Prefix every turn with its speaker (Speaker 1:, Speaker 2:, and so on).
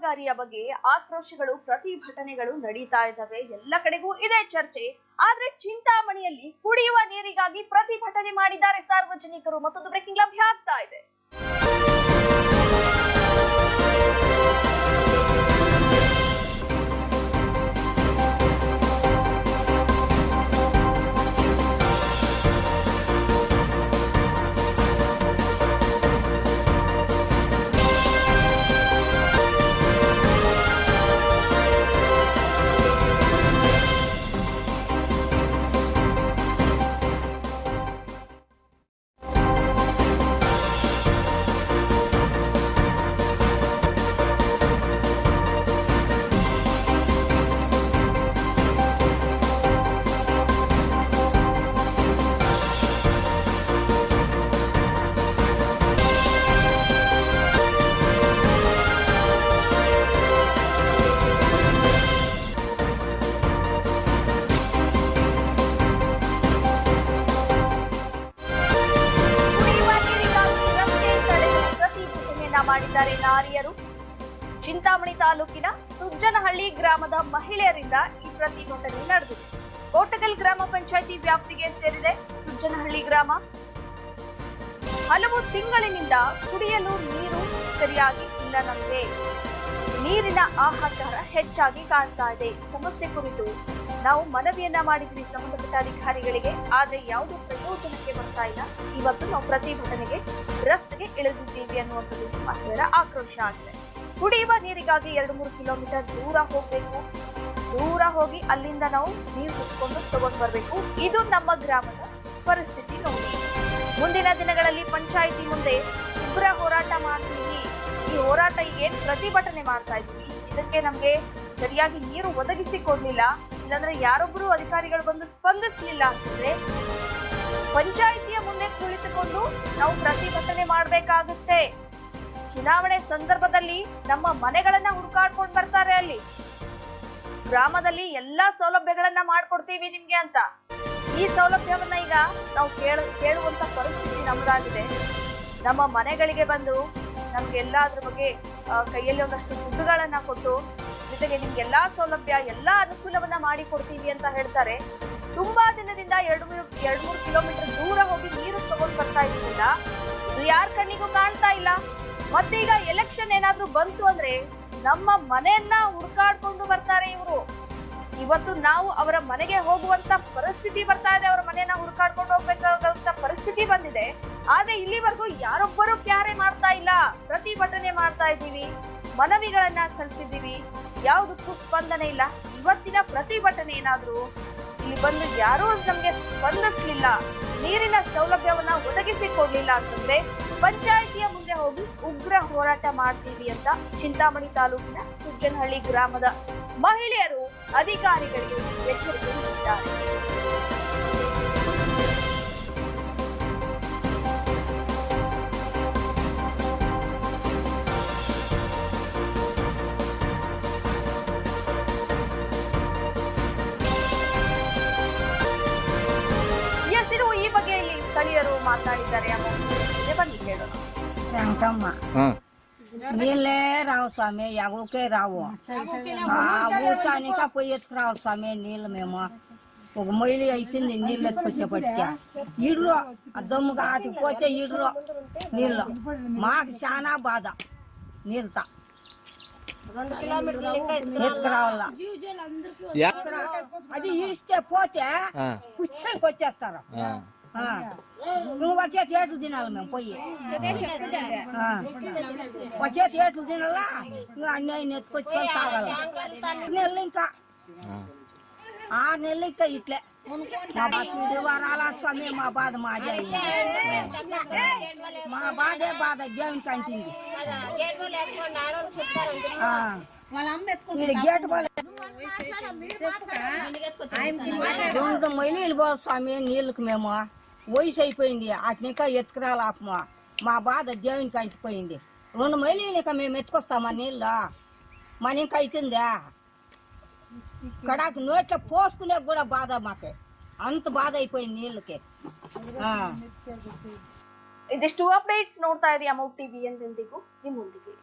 Speaker 1: ಕಾಮಗಾರಿಯ ಬಗ್ಗೆ ಆಕ್ರೋಶಗಳು, ಪ್ರತಿಭಟನೆಗಳು ನಡೀತಾ ಇದ್ದಾವೆ. ಎಲ್ಲ ಕಡೆಗೂ ಇದೆ ಚರ್ಚೆ. ಆದ್ರೆ ಚಿಂತಾಮಣಿಯಲ್ಲಿ ಕುಡಿಯುವ ನೀರಿಗಾಗಿ ಪ್ರತಿಭಟನೆ ಮಾಡಿದ್ದಾರೆ ಸಾರ್ವಜನಿಕರು. ಮತ್ತೊಂದು ಬ್ರೇಕಿಂಗ್ ಲಭ್ಯ ಆಗ್ತಾ ಇದೆ. ಮಾಡಿದ್ದಾರೆ ನಾರಿಯರು. ಚಿಂತಾಮಣಿ ತಾಲೂಕಿನ ಸುಜ್ಜನಹಳ್ಳಿ ಗ್ರಾಮದ ಮಹಿಳೆಯರಿಂದ ಈ ಪ್ರತಿಭಟನೆ ನಡೆದಿದೆ. ಕೋಟಗಲ್ ಗ್ರಾಮ ಪಂಚಾಯಿತಿ ವ್ಯಾಪ್ತಿಗೆ ಸೇರಿದೆ ಸುಜ್ಜನಹಳ್ಳಿ ಗ್ರಾಮ. ಹಲವು ತಿಂಗಳಿನಿಂದ ಕುಡಿಯಲು ನೀರು ಸರಿಯಾಗಿ ಇಲ್ಲ ನಮಗೆ ನೀರಿನ ಆಹಾರ ಹೆಚ್ಚಾಗಿ ಕಾಣ್ತಾ ಇದೆ. ಸಮಸ್ಯೆ ಕುರಿತು ನಾವು ಮನವಿಯನ್ನ ಮಾಡಿದ್ವಿ ಸಂಬಂಧಪಟ್ಟ ಅಧಿಕಾರಿಗಳಿಗೆ, ಆದ್ರೆ ಯಾವುದೇ ಪ್ರಯೋಜನಕ್ಕೆ ಬರ್ತಾ ಇಲ್ಲ. ಇವತ್ತು ನಾವು ಪ್ರತಿಭಟನೆಗೆ, ರಸ್ತೆಗೆ ಇಳಿದಿದ್ದೀವಿ ಅನ್ನುವಂಥದ್ದು ಮಹಿಳೆಯರ ಆಕ್ರೋಶ ಆಗಿದೆ. ಕುಡಿಯುವ ನೀರಿಗಾಗಿ ಎರಡು ಮೂರು ಕಿಲೋಮೀಟರ್ ದೂರ ಹೋಗ್ಬೇಕು. ದೂರ ಹೋಗಿ ಅಲ್ಲಿಂದ ನಾವು ನೀರು ಕುತ್ಕೊಂಡು ತಗೊಂಡು ಬರಬೇಕು. ಇದು ನಮ್ಮ ಗ್ರಾಮದ ಪರಿಸ್ಥಿತಿ ನೋಡಿ. ಮುಂದಿನ ದಿನಗಳಲ್ಲಿ ಪಂಚಾಯಿತಿ ಮುಂದೆ ಉಗ್ರ ಹೋರಾಟ ಮಾಡ್ತೀವಿ. ಈ ಹೋರಾಟ ಏನ್ ಪ್ರತಿಭಟನೆ ಮಾಡ್ತಾ ಇದ್ವಿ ಇದಕ್ಕೆ ನಮ್ಗೆ ಸರಿಯಾಗಿ ನೀರು ಒದಗಿಸಿ ಕೊಡ್ಲಿಲ್ಲ. ಇಲ್ಲಾಂದ್ರೆ ಯಾರೊಬ್ಬರು ಅಧಿಕಾರಿಗಳು ಬಂದು ಸ್ಪಂದಿಸ್ಲಿಲ್ಲ ಅಂತಂದ್ರೆ ಪಂಚಾಯಿತಿಯ ಮುಂದೆ ಕುಳಿತುಕೊಂಡು ನಾವು ಪ್ರತಿಭಟನೆ ಮಾಡ್ಬೇಕಾಗುತ್ತೆ. ಚುನಾವಣೆ ಸಂದರ್ಭದಲ್ಲಿ ನಮ್ಮ ಮನೆಗಳನ್ನ ಹುಡುಕಾಡ್ಕೊಂಡು ಬರ್ತಾರೆ ಅಲ್ಲಿ. ಗ್ರಾಮದಲ್ಲಿ ಎಲ್ಲಾ ಸೌಲಭ್ಯಗಳನ್ನ ಮಾಡ್ಕೊಡ್ತೀವಿ ನಿಮ್ಗೆ ಅಂತ. ಈ ಸೌಲಭ್ಯವನ್ನ ಈಗ ನಾವು ಕೇಳ, ಕೇಳುವಂತ ಪರಿಸ್ಥಿತಿ ನಮ್ದಾಗಿದೆ. ನಮ್ಮ ಮನೆಗಳಿಗೆ ಬಂದು ನಮ್ಗೆ ಅದ್ರ ಬಗ್ಗೆ ಕೈಯಲ್ಲಿ ಒಂದಷ್ಟು ದುಡ್ಡುಗಳನ್ನ ಕೊಟ್ಟು ಜೊತೆಗೆ ನಿಮ್ಗೆ ಎಲ್ಲಾ ಸೌಲಭ್ಯ, ಎಲ್ಲಾ ಅನುಕೂಲವನ್ನ ಮಾಡಿ ಕೊಡ್ತೀವಿ ಅಂತ ಹೇಳ್ತಾರೆ. ತುಂಬಾ ದಿನದಿಂದ ಎರಡು ಮೂರು ಎರಡ್ ಮೂರು ಕಿಲೋಮೀಟರ್ ದೂರ ಹೋಗಿ ನೀರು ತಗೊಂಡ್ ಬರ್ತಾ ಇದ್ದಿಲ್ಲ ಇದು ಯಾರ ಕಣ್ಣಿಗೂ ಕಾಣ್ತಾ ಇಲ್ಲ. ಮತ್ತೀಗ ಎಲೆಕ್ಷನ್ ಏನಾದ್ರೂ ಬಂತು ಅಂದ್ರೆ ನಮ್ಮ ಮನೆಯನ್ನ ಹುಡ್ಕಾಡ್ಕೊಂಡು ಬರ್ತಾರೆ ಇವರು. ಇವತ್ತು ನಾವು ಅವರ ಮನೆಗೆ ಹೋಗುವಂತ ಪರಿಸ್ಥಿತಿ ಬರ್ತಾ ಇದೆ, ಅವರ ಮನೆಯನ್ನ ಹುಡ್ಕಾಡ್ಕೊಂಡು ಹೋಗ್ಬೇಕಾದಂತ ಪರಿಸ್ಥಿತಿ ಬಂದಿದೆ. ಆದ್ರೆ ಇಲ್ಲಿವರೆಗೂ ಯಾರೊಬ್ಬರು ಕ್ಯಾರೆ ಮಾಡ್ತಾ ಇಲ್ಲ. ಪ್ರತಿಭಟನೆ ಮಾಡ್ತಾ ಇದ್ದೀವಿ, ಮನವಿಗಳನ್ನ ಸಲ್ಲಿಸಿದ್ದೀವಿ. ಯಾವುದಕ್ಕೂ ಸ್ಪಂದನೆ ಇಲ್ಲ? ಇವತ್ತಿನ ಪ್ರತಿಭಟನೆ ಏನಾದರೂ? ಇಲ್ಲಿ ಬಂದು ಯಾರೂ ನಮ್ಗೆ ಸ್ಪಂದಿಸ್ಲಿಲ್ಲ. ನೀರಿನ ಸೌಲಭ್ಯವನ್ನ ಒದಗಿಸಿ ಕೊಡ್ಲಿಲ್ಲ ಅಂತಂದ್ರೆ ಪಂಚಾಯಿತಿಯ ಮುಂದೆ ಹೋಗಿ ಉಗ್ರ ಹೋರಾಟ ಮಾಡ್ತೀವಿ ಅಂತ ಚಿಂತಾಮಣಿ ತಾಲೂಕಿನ ಸುಜ್ಜನಹಳ್ಳಿ ಗ್ರಾಮದ ಮಹಿಳೆಯರು ಅಧಿಕಾರಿಗಳಿಗೆ ಎಚ್ಚರಿಕೆ ನೀಡಿದ್ದಾರೆ. ಸ್ಥಳೀಯರು ಮಾತನಾಡಿದ್ದಾರೆ ಅನ್ನೋ ಜೊತೆ ಬನ್ನಿ ಕೇಳೋಣ
Speaker 2: వెంకమ్మ
Speaker 3: ಹಾಂ
Speaker 2: నీళ్ళే రావు స్వామి ఎగుకే రావు ఊటానిక పోయి ఎత్తుకురావు స్వామి నీళ్ళు మేము ఒక మొయిలి అవుతుంది నీళ్ళు ఎత్తుకొచ్చేపటికి ఇడ్లు ఆ దమ్ముగా ఆటికి పోతే ఇడ్లు నీళ్ళు మాకు చాలా బాధ నీళ్ళతో ఎత్తుకురావాల
Speaker 3: యా
Speaker 2: అది ఇస్తే పోతే
Speaker 3: ಹಾಂ
Speaker 2: కూర్చొనికి వచ్చేస్తారు
Speaker 3: ಹಾಂ
Speaker 2: ఆ. నువ్వు వచ్చే తేట్లు తినాలి మేము పోయి. వచ్చే తేట్లు తినాలా? అన్నీ ఆయన ఎత్తుకొచ్చుకొని ఇంకా. ఆరు నెలలు ఇంకా ఇట్లే. మా బాధ వరాల స్వామి మా బాధ మా మా బాధే బాధ దేవునికి అంటింది. గేట్ పోలేదు మొయ్యలు పోదు స్వామి నీళ్ళకి మేము. వయసు అయిపోయింది అట్నిక ఎత్తుకురాలి ఆపమా మా బాధ దేవునికి అంటిపోయింది రెండు మైలీనిక మేము ఎత్తుకొస్తామా నీళ్ళు మన ఇంకా అవుతుందా కడాకు నోట్లో పోసుకునే కూడా బాధ మాకే అంత బాధ అయిపోయింది నీళ్ళకి ఆ.
Speaker 1: ಇದಿಷ್ಟು ಅಪ್ಡೇಟ್ಸ್ ನೋಡ್ತಾ ಇರಿ ಅಮೌಂಟ್ ಟಿವಿ ಎಂದೆಂದಿಗೂ ನಿಮ್ಮೊಂದಿಗೆ